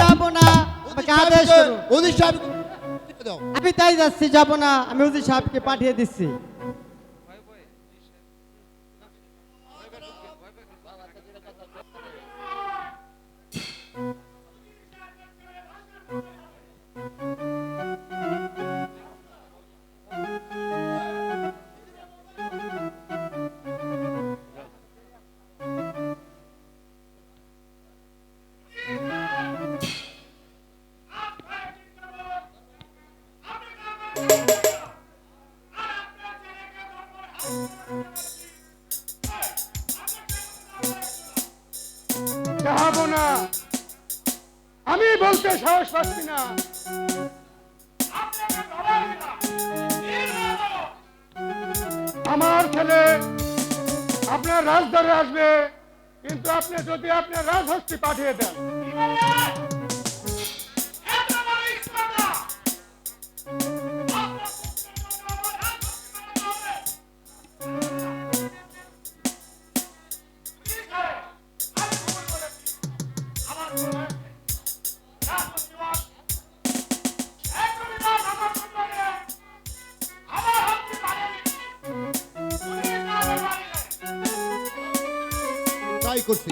যাব না। আমাকে আদেশ করুন আমি তাই যাচ্ছি যাব না। আমি উজির সাহেবকে পাঠিয়ে দিচ্ছি। না। আমার ছেলে আপনার রাজদরে আসবে কিন্তু আপনি যদি আপনার রাজহস্তি পাঠিয়ে দেন। করছি।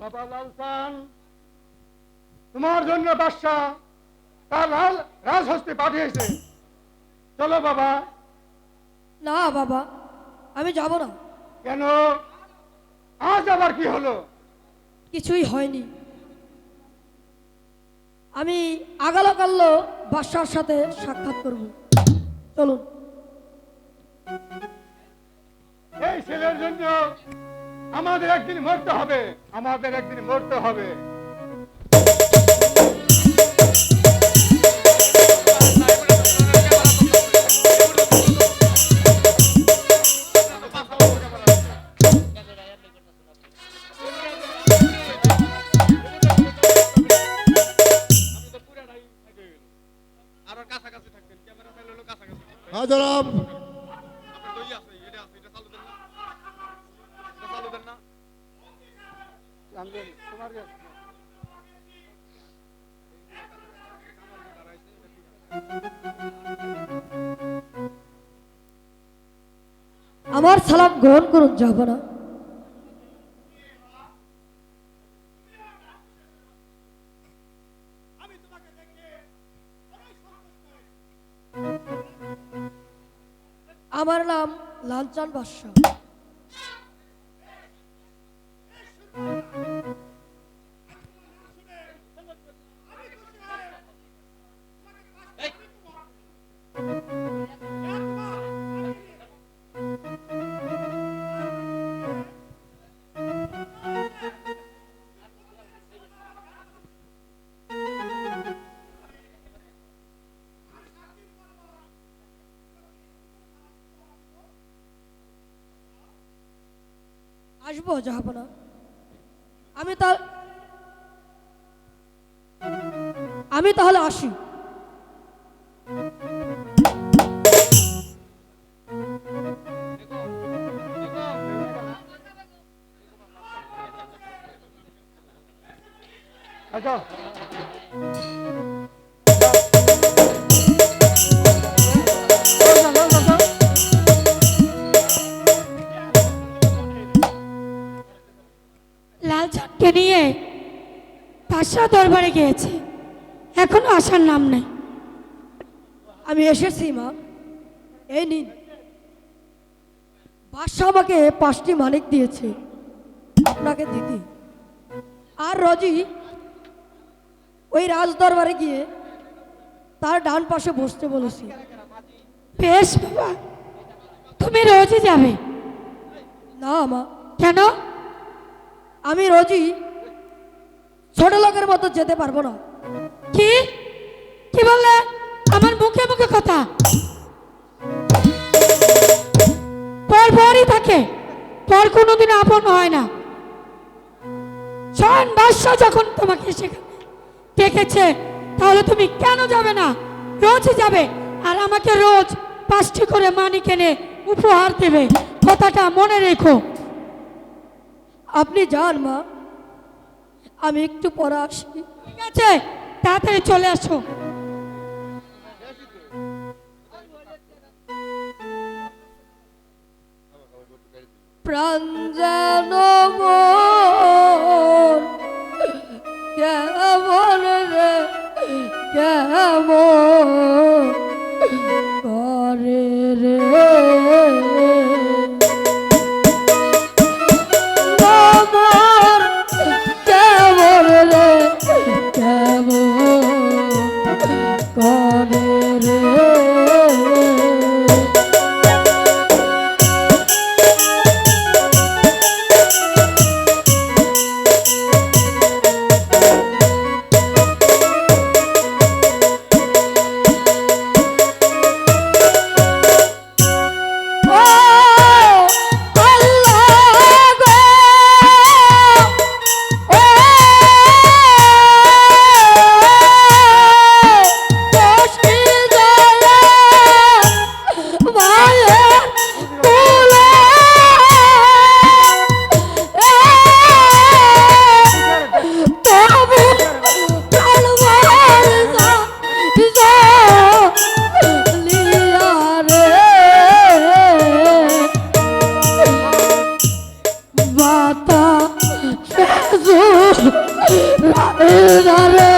বাবা লালসান তোমার জন্য বাদশাহ তার রাজ- রাজহস্তি পাঠিয়েছে। চলো বাবা। না বাবা আমি যাব না। কেন? আজ আবার কি হলো? কিছুই হয়নি। আমি আগালাকাল্য বাদশার সাথে সাক্ষাৎ করব। চলুন। এই ছেলের জন্য আমাদের একদিন মরতে হবে। আমাদের একদিন মরতে হবে। না আমার সালাম গ্রহণ করুন যাব না আমার নাম লালচান বাদশাহ আসব না আমি তাহলে আমি তাহলে আসি। লালচনকে নিয়ে পাশা দরবারে গিয়েছে। এখনও আসার নাম নেই। আমি এসেছি মা। এই নিন। বাদশাহ আমাকে পাঁচটি মালিক দিয়েছে। আপনাকে দিদি। আর রজি ওই রাজ দরবারে গিয়ে তার ডান পাশে বসতে বলেছি। বেশ বাবা। তুমি রোজই যাবে। না মা। কেন? আমি রোজই ছোট লোকের মতো যেতে পারব না। কি? কি বললে? আমার মুখে মুখে কথা। পর পরই থাকে। পর কোনোদিন আপন হয় না। স্বয়ং বাদশাহ যখন তোমাকে সেখানে দেখেছে তাহলে তুমি কেন যাবে না? রোজ যাবে। আর আমাকে রোজ পাঁচটি করে মানি কেনে উপহার দেবে। কথাটা মনে রেখো। আপনি যান মা। আমি একটু পরে আসি। ঠিক আছে তাড়াতাড়ি চলে আসো। প্রাণ মা রাধে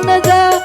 Oh,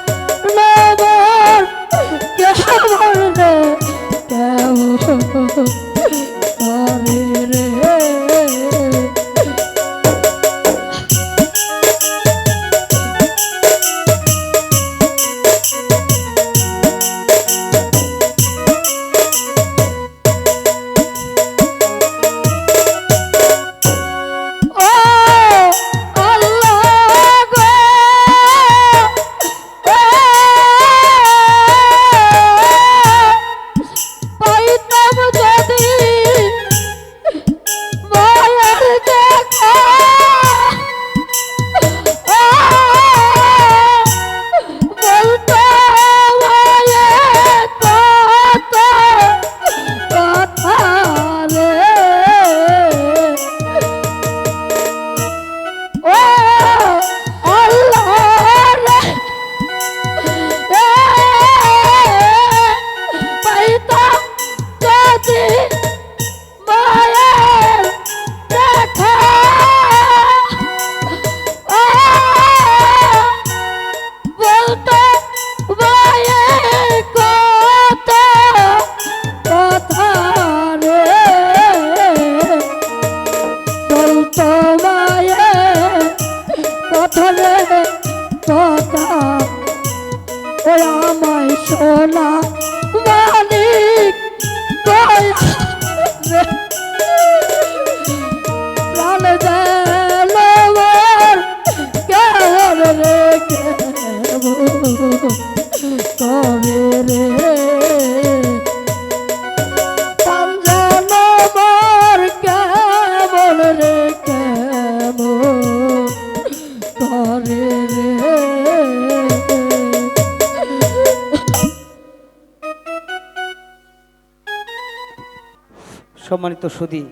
সম্মানিত সুদী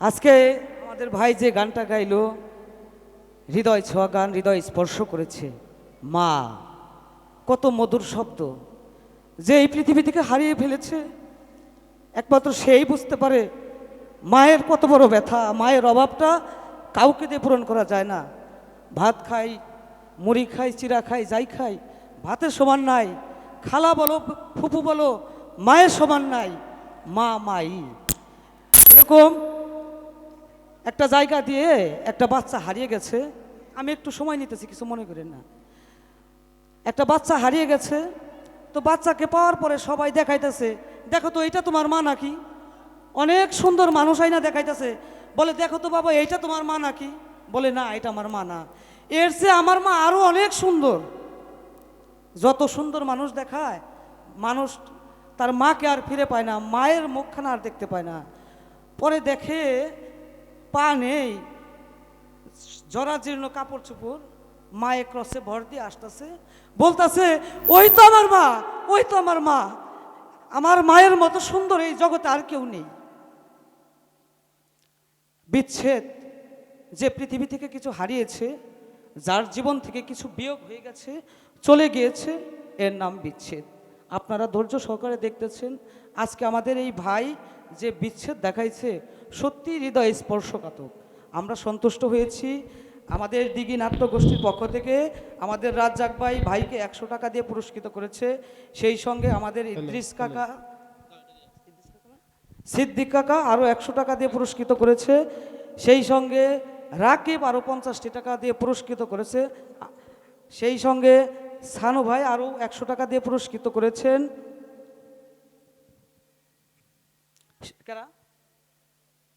আজকে আমাদের ভাই যে গানটা গাইলো হৃদয় ছোঁয়া গান হৃদয় স্পর্শ করেছে। মা, কত মধুর শব্দ যে এই পৃথিবী থেকে হারিয়ে ফেলেছে। একমাত্র সেই বুঝতে পারে মায়ের কত বড় ব্যথা, মায়ের অভাবটা কাউকে দিয়ে পূরণ করা যায় না। ভাত খাই, মুড়ি খাই চিরা খাই, যাই খাই ভাতের সমান নাই, খালা বলো, ফুফু বলো, মায়ের সমান নাই, মা মাই। এরকম একটা জায়গা দিয়ে একটা বাচ্চা হারিয়ে গেছে। আমি একটু সময় নিতেছি, কিছু মনে করেন না। একটা বাচ্চা হারিয়ে গেছে, তো বাচ্চাকে পাওয়ার পরে সবাই দেখাইতেছে, দেখো তো, এইটা তোমার মা নাকি? অনেক সুন্দর মানুষ আইনা দেখাইতেছে, বলে, দেখো তো বাবা, এইটা তোমার মা নাকি? বলে, না, এটা আমার মা না। এর চেয়ে আমার মা আরও অনেক সুন্দর। যত সুন্দর মানুষ দেখায়, মানুষ তার মাকে আর ফিরে পায় না, মায়ের মুখখানা আর দেখতে পায় না। পরে দেখে পা নেই, জরাজীর্ণ কাপড় চোপড়, মায়ে ক্রসে ভর দিয়ে আসতেছে বলতাছে, ওই তো আমার মা, ওই তো আমার মা। আমার মায়ের মতো সুন্দর এই জগতে আর কেউ নেই। বিচ্ছেদ যে পৃথিবী থেকে কিছু হারিয়েছে, যার জীবন থেকে কিছু বিয়োগ হয়ে গেছে, চলে গিয়েছে, এর নাম বিচ্ছেদ। আপনারা ধৈর্য সহকারে দেখতেছেন, আজকে আমাদের এই ভাই যে বিচ্ছেদ দেখাইছে সত্যি হৃদয় স্পর্শকাতক আমরা সন্তুষ্ট হয়েছি আমাদের দিঘি নাট্য গোষ্ঠীর পক্ষ থেকে আমাদের রাজ্জাক ভাই ভাইকে একশো টাকা দিয়ে পুরস্কৃত করেছে। সেই সঙ্গে আমাদের ইদ্রিস কাকা সিদ্দিক কাকা আরও একশো টাকা দিয়ে পুরস্কৃত করেছে। সেই সঙ্গে রাকিব আরও পঞ্চাশটি টাকা দিয়ে পুরস্কৃত করেছে। সেই সঙ্গে সানু ভাই আরও একশো টাকা দিয়ে পুরস্কৃত করেছেন। কারা?